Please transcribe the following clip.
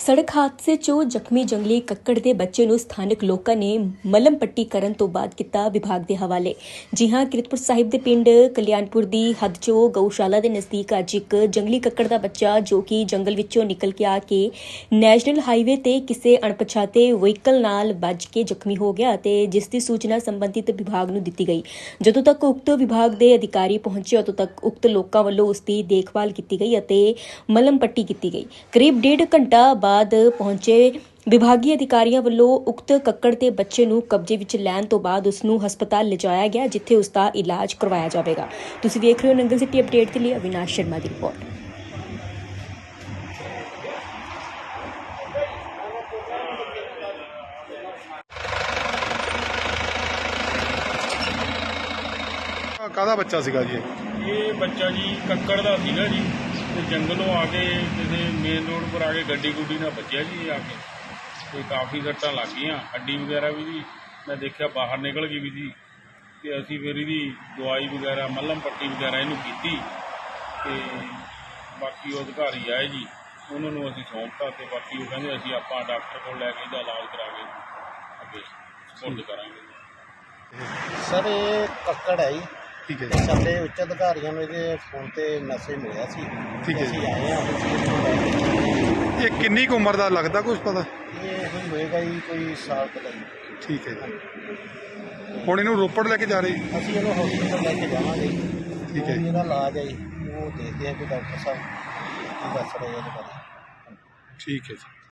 ਸੜਕ ਹਾਦਸੇ 'ਚੋਂ ਜ਼ਖਮੀ ਜੰਗਲੀ ਕੱਕੜ ਦੇ ਬੱਚੇ ਨੂੰ ਸਥਾਨਕ ਲੋਕਾਂ ਨੇ ਮਲਮ ਪੱਟੀ ਕਰਨ ਤੋਂ ਬਾਅਦ ਕੀਤਾ ਵਿਭਾਗ ਦੇ ਹਵਾਲੇ। ਜੀ ਹਾਂ, ਕਿਰਤਪੁਰ ਸਾਹਿਬ ਦੇ ਪਿੰਡ ਕਲਿਆਣਪੁਰ ਦੀ ਹੱਦ 'ਚੋਂ ਗਊਸ਼ਾਲਾ ਦੇ ਨਜ਼ਦੀਕ ਅੱਜ ਇੱਕ ਜੰਗਲੀ ਕੱਕੜ ਦਾ ਬੱਚਾ ਜੋ ਕਿ ਜੰਗਲ ਵਿੱਚੋਂ ਨਿਕਲ ਕੇ ਆ ਕੇ ਨੈਸ਼ਨਲ ਹਾਈਵੇ ਤੇ ਕਿਸੇ ਅਣਪਛਾਤੇ ਵਹੀਕਲ ਨਾਲ ਵੱਜ ਕੇ ਜ਼ਖਮੀ ਹੋ ਗਿਆ ਅਤੇ ਜਿਸ ਦੀ ਸੂਚਨਾ ਸੰਬੰਧਿਤ ਵਿਭਾਗ ਨੂੰ ਦਿੱਤੀ ਗਈ। ਜਦੋਂ ਤੱਕ ਉਕਤ ਵਿਭਾਗ ਦੇ ਅਧਿਕਾਰੀ ਪਹੁੰਚੇ, ਉਦੋਂ ਤੱਕ ਉਕਤ ਲੋਕਾਂ ਵੱਲੋਂ ਉਸ ਦੀ ਦੇਖਭਾਲ ਕੀਤੀ ਗਈ ਅਤੇ ਮਲਮ ਪੱਟੀ ਕੀਤੀ ਗਈ। ਕਰੀਬ ਡੇਢ ਘੰਟਾ ਬਾਅਦ ਪਹੁੰਚੇ। ਵਿਭਾਗੀ ਅਧਿਕਾਰੀਆਂ ਵੱਲੋਂ ਉਕਤ ਕੱਕੜ ਦੇ ਬੱਚੇ ਨੂੰ ਕਬਜ਼ੇ ਵਿੱਚ ਲੈਣ ਤੋਂ ਬਾਅਦ ਉਸ ਨੂੰ ਹਸਪਤਾਲ ਲਿਜਾਇਆ ਗਿਆ ਜਿੱਥੇ ਉਸ ਦਾ ਇਲਾਜ ਕਰਵਾਇਆ ਜਾਵੇਗਾ। ਤੁਸੀਂ ਵੇਖ ਰਹੇ ਹੋ ਨੰਗਲ ਸਿਟੀ ਅਪਡੇਟ ਦੇ ਲਈ ਅਵਿਨਾਸ਼ ਸ਼ਰਮਾ ਦੀ ਰਿਪੋਰਟ। ਕਾਹਦਾ ਬੱਚਾ ਸੀਗਾ ਜੀ? ਇਹ? ਇਹ ਬੱਚਾ ਜੀ ਕੱਕੜ ਦਾ ਸੀਗਾ ਜੀ। ਤੇ ਜੰਗਲੋਂ ਆ ਕੇ ਕਿਸੇ ਮੇਨ ਰੋਡ ਪਰ ਆ ਕੇ ਗੱਡੀ ਗੁੱਡੀ ਨਾਲ ਵੱਜਿਆ ਜੀ ਇਹ ਆ ਕੇ। ਤੇ ਕਾਫੀ ਸੱਟਾਂ ਲੱਗ ਗਈਆਂ ਹੱਡੀ ਵਗੈਰਾ ਵੀ ਜੀ। ਮੈਂ ਦੇਖਿਆ ਬਾਹਰ ਨਿਕਲ ਗਈ ਵੀ ਜੀ ਤੇ ਅਸੀਂ ਫਿਰ ਇਹਦੀ ਦਵਾਈ ਵਗੈਰਾ, ਮੱਲਮ ਪੱਟੀ ਵਗੈਰਾ ਇਹਨੂੰ ਕੀਤੀ ਤੇ ਬਾਕੀ ਉਹ ਅਧਿਕਾਰੀ ਆਏ ਜੀ। ਉਹਨਾਂ ਨੂੰ ਅਸੀਂ ਸੌਂਪਤਾ ਤੇ ਬਾਕੀ ਉਹ ਕਹਿੰਦੇ ਅਸੀਂ ਆਪਾਂ ਡਾਕਟਰ ਕੋਲ ਲੈ ਕੇ ਇਹਦਾ ਇਲਾਜ ਕਰਾ ਕੇ ਅੱਗੇ ਸਪੋਰਟ ਕਰਾਂਗੇ ਸਰ, ਇਹ ਕੱਕੜ ਹੈ ਜੀ। ਠੀਕ ਹੈ ਤੇ ਸਾਡੇ ਉੱਚ ਅਧਿਕਾਰੀਆਂ ਨੂੰ ਇਹਦੇ ਫੋਨ ਤੇ ਮੈਸੇਜ ਮਿਲਿਆ ਸੀ। ਠੀਕ ਹੈ ਅਸੀਂ ਆਏ ਹਾਂ ਅਸੀਂ ਇਹਨੂੰ ਲੈ ਕੇ। ਇਹ ਕਿੰਨੀ ਕੁ ਉਮਰ ਦਾ ਲੱਗਦਾ ਕੁਝ ਪਤਾ? ਇਹ ਹੁਣ ਹੋਏਗਾ ਜੀ ਕੋਈ ਸਾਲ ਕੁ ਦਾ ਜੀ। ਠੀਕ ਹੈ ਜੀ। ਹੁਣ ਇਹਨੂੰ ਰੋਪੜ ਲੈ ਕੇ ਜਾ ਰਹੇ? ਅਸੀਂ ਇਹਨੂੰ ਹਸਪੀਟਲ ਲੈ ਕੇ ਜਾਵਾਂਗੇ। ਠੀਕ ਹੈ ਜੀ। ਇਹਦਾ ਇਲਾਜ ਹੈ ਜੀ। ਉਹ ਦੇਖਦੇ ਆ ਕਿ ਡਾਕਟਰ ਸਾਹਿਬ ਕੀ ਦੱਸ ਰਹੇ ਆ ਇਹਦੇ ਬਾਰੇ। ਠੀਕ ਹੈ ਜੀ।